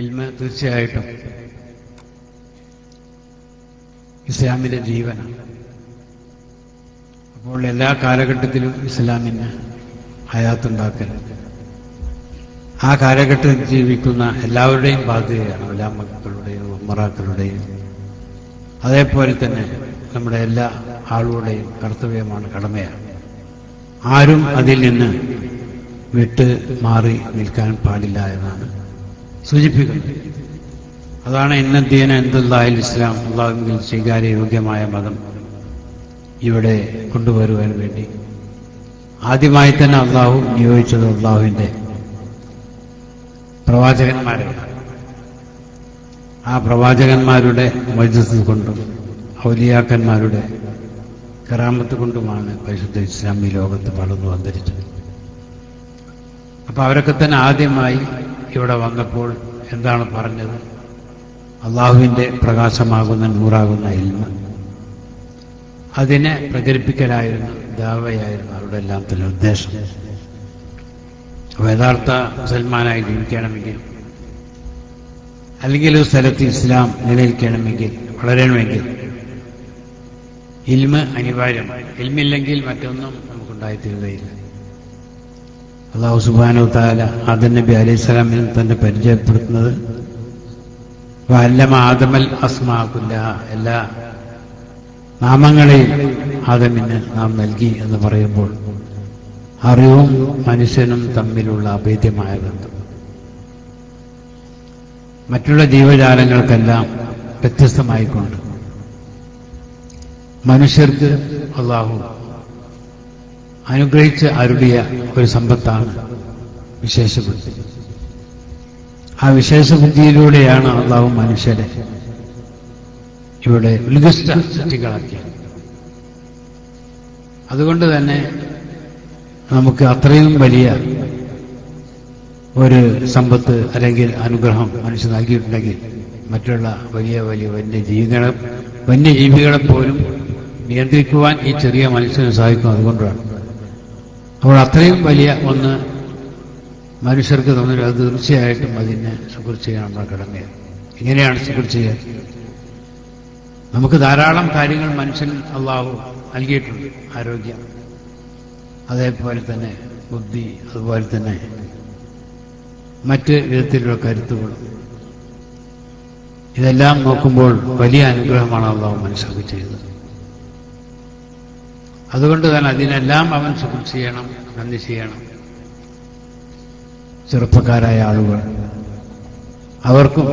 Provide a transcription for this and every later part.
ഇൽമ തീർച്ചയായിട്ടും ഇസ്ലാമിന്റെ ജീവനാണ്. അപ്പോൾ എല്ലാ കാലഘട്ടത്തിലും ഇസ്ലാമിന് ഹയാത്തുണ്ടാക്കൽ. ആ കാലഘട്ടത്തിൽ ജീവിക്കുന്ന എല്ലാവരുടെയും ബാധ്യതയാണ് ഉലാമക്കളുടെയും ഉമ്മറാക്കളുടെയും. അതേപോലെ തന്നെ നമ്മുടെ എല്ലാ ആളുകളുടെയും കർത്തവ്യമാണ് കടമയാണ്. ആരും അതിൽ നിന്ന് വിട്ട് മാറി നിൽക്കാൻ പാടില്ല എന്നാണ് സൂചിപ്പിക്കുന്നത് അതാണ് ഇന്നദ്ദീന എന്തുല്ലാഹിൽ ഇസ്ലാം. അള്ളാഹുവിൽ സ്വീകാര്യയോഗ്യമായ മതം ഇവിടെ കൊണ്ടുവരുവാൻ വേണ്ടി. ആദ്യമായി തന്നെ അള്ളാഹു നിയോഗിച്ചത് അള്ളാഹുവിന്റെ പ്രവാചകന്മാരെ. ആ പ്രവാചകന്മാരുടെ മജ്ജസ് കൊണ്ടും ഔലിയാക്കന്മാരുടെ കറാമത്ത് കൊണ്ടുമാണ് പരിശുദ്ധ ഇസ്ലാമി ലോകത്ത് വളർന്നു വന്നിരിച്ചത് അപ്പൊ അവരൊക്കെ തന്നെ ആദ്യമായി ഇവിടെ വന്നപ്പോൾ എന്താണ് പറഞ്ഞത്? അള്ളാഹുവിന്റെ പ്രകാശമാകുന്ന നൂറാകുന്ന ഇൽമ. അതിനെ പ്രചരിപ്പിക്കലായിരുന്നു ദാവയായിരുന്നു അവരുടെ എല്ലാം തന്നെ ഉദ്ദേശം. യഥാർത്ഥ മുസൽമാനായി ജീവിക്കണമെങ്കിൽ അല്ലെങ്കിൽ ഒരു സ്ഥലത്ത് ഇസ്ലാം നിലനിൽക്കണമെങ്കിൽ വളരണമെങ്കിൽ ഇൽമ അനിവാര്യമാണ് ഇൽമില്ലെങ്കിൽ മറ്റൊന്നും നമുക്കുണ്ടായിത്തീരുകയില്ല. അള്ളാഹു സുബാനു താല ആദൻ നബി അലൈഹി സ്വലാമിനെ തന്നെ പരിചയപ്പെടുത്തുന്നത് ആദമൽ അസ്മാകുല്ല എല്ലാ നാമങ്ങളെയും ആദമിന് നാം നൽകി എന്ന് പറയുമ്പോൾ അറിവും മനുഷ്യനും തമ്മിലുള്ള അഭേദ്യമായ ബന്ധം. മറ്റുള്ള ജീവജാലങ്ങൾക്കെല്ലാം വ്യത്യസ്തമായിക്കൊണ്ട് മനുഷ്യർക്ക് അള്ളാഹു അനുഗ്രഹിച്ച് അരുളിയ ഒരു സമ്പത്താണ് വിശേഷബുദ്ധി. ആ വിശേഷബുദ്ധിയിലൂടെയാണ് അള്ളാഹു മനുഷ്യരെ ഇവിടെ ഉത്കൃഷ്ട സൃഷ്ടികളാക്കിയത്. അതുകൊണ്ട് തന്നെ നമുക്ക് അത്രയും വലിയ ഒരു സമ്പത്ത് അല്ലെങ്കിൽ അനുഗ്രഹം മനുഷ്യൻ നൽകിയിട്ടുണ്ടെങ്കിൽ മറ്റുള്ള വലിയ വലിയ വന്യജീവികളെ വന്യജീവികളെ പോലും നിയന്ത്രിക്കുവാൻ ഈ ചെറിയ മനുഷ്യന് സാധിക്കും. അതുകൊണ്ടാണ് അപ്പോൾ അത്രയും വലിയ ഒന്ന് മനുഷ്യർക്ക് തമ്മിൽ അത് തീർച്ചയായിട്ടും അതിനെ ചെയ്യാൻ നമ്മുടെ കടമയാണ്. ഇങ്ങനെയാണ് ചെയ്യാൻ നമുക്ക് ധാരാളം കാര്യങ്ങൾ മനുഷ്യൻ അള്ളാഹു നൽകിയിട്ടുണ്ട്. ആരോഗ്യം അതേപോലെ തന്നെ ബുദ്ധി അതുപോലെ തന്നെ മറ്റ് വിധത്തിലുള്ള കരുത്തുകളും ഇതെല്ലാം നോക്കുമ്പോൾ വലിയ അനുഗ്രഹമാണ് അള്ളാഹു മനുഷ്യർക്ക് ചെയ്തത് അതുകൊണ്ട് തന്നെ അതിനെല്ലാം അവൻ ശുക്ർ ചെയ്യണം നന്ദി ചെയ്യണം. ചെറുപ്പക്കാരായ ആളുകൾ അവർക്കും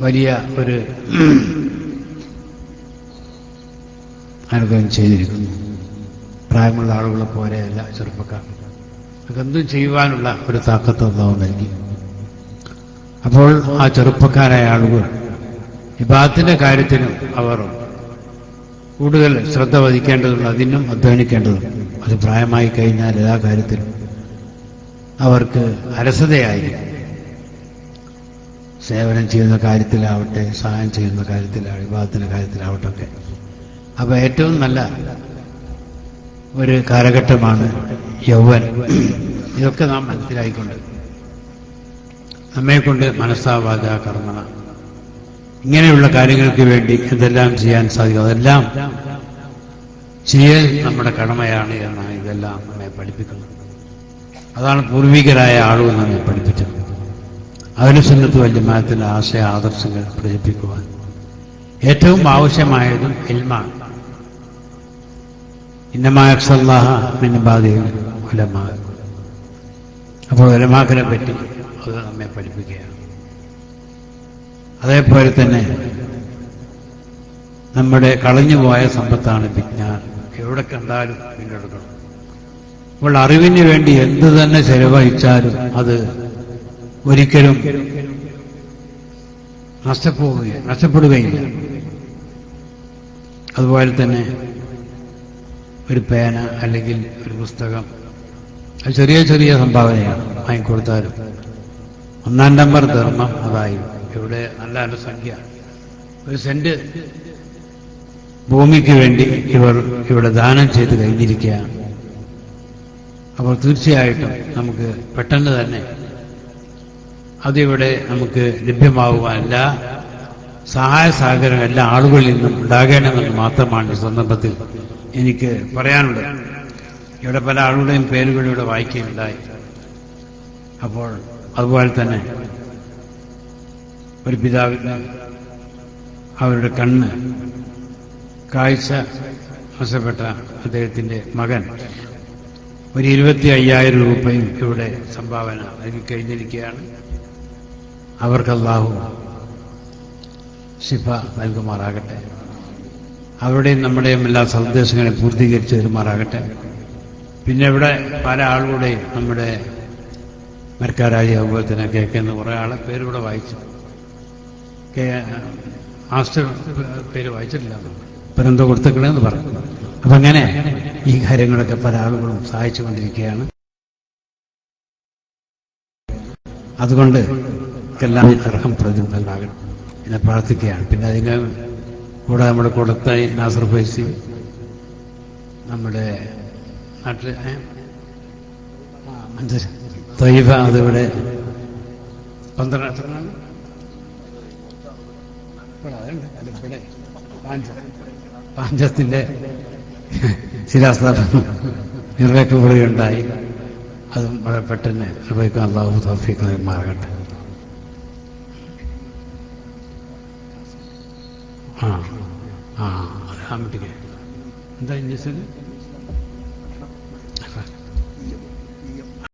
വലിയ ഒരു അനുഗ്രഹം ചെയ്തിരിക്കുന്നു. പ്രായമുള്ള ആളുകളെ പോലെയല്ല ചെറുപ്പക്കാർ. എന്തും ചെയ്യുവാനുള്ള ഒരു താക്കത്ത് അള്ളാഹു നൽകി. അപ്പോൾ ആ ചെറുപ്പക്കാരായ ആളുകൾ വിഭാഗത്തിന്റെ കാര്യത്തിനും അവർ കൂടുതൽ ശ്രദ്ധ വധിക്കേണ്ടതുണ്ട് അതിനും അധ്വാനിക്കേണ്ടതുണ്ട്. അത് പ്രായമായി കഴിഞ്ഞാൽ എല്ലാ കാര്യത്തിലും അവർക്ക് അലസതയായിരിക്കും. സേവനം ചെയ്യുന്ന കാര്യത്തിലാവട്ടെ സഹായം ചെയ്യുന്ന കാര്യത്തിലാവട്ടെ വിവാഹത്തിന്റെ കാര്യത്തിലാവട്ടെ ഒക്കെ. അപ്പൊ ഏറ്റവും നല്ല ഒരു കാലഘട്ടമാണ് യൗവൻ ഇതൊക്കെ നാം മനസ്സിലായിക്കൊണ്ട് നമ്മെക്കൊണ്ട് മനസ്സാവാച കർമ്മണ ഇങ്ങനെയുള്ള കാര്യങ്ങൾക്ക് വേണ്ടി എന്തെല്ലാം ചെയ്യാൻ സാധിക്കും. അതെല്ലാം ചെയ്യൽ നമ്മുടെ കടമയാണ് എന്നാണ് ഇതെല്ലാം നമ്മെ പഠിപ്പിക്കുന്നത്. അതാണ് പൂർവികരായ ആളുകൾ നമ്മെ പഠിപ്പിച്ചത്. അവനുസന്നത്ത് വല്യമാനത്തിന്റെ ആശയ ആദർശങ്ങൾ പ്രചരിപ്പിക്കുവാൻ. ഏറ്റവും ആവശ്യമായതും എൽമാണ് ഇന്നമാക്സല്ലാഹ മിന്നബാധയും ഉലമാ. അപ്പോൾ ഉലമാക്കിനെ പറ്റി അത് നമ്മെ പഠിപ്പിക്കുകയാണ്. അതേപോലെ തന്നെ നമ്മുടെ കളഞ്ഞുപോയ സമ്പത്താണ് വിജ്ഞാനം. എവിടെ കണ്ടാലും വീണ്ടെടുക്കണം അപ്പോൾ അറിവിന് വേണ്ടി എന്ത് തന്നെ ചെലവഴിച്ചാലും അത് ഒരിക്കലും നഷ്ടപ്പോവുക നഷ്ടപ്പെടുകയില്ല. അതുപോലെ തന്നെ ഒരു പേന അല്ലെങ്കിൽ ഒരു പുസ്തകം അത് ചെറിയ ചെറിയ സംഭാവനയാണ് വാങ്ങിക്കൊടുത്താലും. ഒന്നാം നമ്പർ ധർമ്മം അതായി ഇവിടെ നല്ല നല്ല സംഖ്യ ഒരു സെന്റ് ഭൂമിക്ക് വേണ്ടി ഇവർ ഇവിടെ ദാനം ചെയ്ത് കഴിഞ്ഞിരിക്കുകയാണ് അപ്പോൾ തീർച്ചയായിട്ടും നമുക്ക് പെട്ടെന്ന് തന്നെ അതിവിടെ നമുക്ക് ലഭ്യമാവുകയല്ല സഹായ സഹകരണം എല്ലാ ആളുകളിൽ നിന്നും ഉണ്ടാകണമെന്ന് മാത്രമാണ് ഈ സന്ദർഭത്തിൽ എനിക്ക് പറയാനുള്ളത്. ഇവിടെ പല ആളുകളുടെയും പേരുകൾ വായിക്കുകയുണ്ടായി. അപ്പോൾ അതുപോലെ തന്നെ ഒരു പിതാവിന് അവരുടെ കണ്ണ് കാഴ്ച നഷ്ടപ്പെട്ട അദ്ദേഹത്തിന്റെ മകൻ. ഒരു ഇരുപത്തി അയ്യായിരം രൂപയും ഇവിടെ സംഭാവന നൽകി കഴിഞ്ഞിരിക്കുകയാണ്. അവർക്കല്ലാഹു ശിഫ നൽകുമാറാകട്ടെ. അവരുടെയും നമ്മുടെയും എല്ലാ സന്ദേശങ്ങളെ പൂർത്തീകരിച്ചു തരുമാറാകട്ടെ. പിന്നെ ഇവിടെ പല ആളുകളുടെയും നമ്മുടെ മരക്കാരായി അതുപോലെ തന്നെ കേൾക്കുന്ന കുറേ ആളെ പേരിവിടെ വായിച്ചു. പേര് വായിച്ചിട്ടില്ല. ഇപ്പം എന്തോ കൊടുത്തേക്കണെന്ന് പറഞ്ഞു. അപ്പൊ അങ്ങനെ ഈ കാര്യങ്ങളൊക്കെ പല ആളുകളും സഹായിച്ചുകൊണ്ടിരിക്കുകയാണ് അതുകൊണ്ട് എല്ലാം അർഹം പ്രതിഫലമാകണം എന്നെ പ്രാർത്ഥിക്കുകയാണ്. പിന്നെ അതിന് കൂടെ നമ്മുടെ കൊടുത്തായി നാസർ ഫൈസി നമ്മുടെ മഞ്ചേരി. ത്വയ്യിബ അതിവിടെ പന്ത്രണ്ട് പാഞ്ചത്തിന്റെ ശിലാസ്ഥാപനം നിർവഹിക്കപ്പെടുകയുണ്ടായി അതും വളരെ പെട്ടെന്ന് നിർവഹിക്കാൻ അള്ളാഹു തോഫിക്കുന്ന മാറട്ടെ. ആ ആ അതാ എന്താ ഇഞ്ചക്ഷൻ?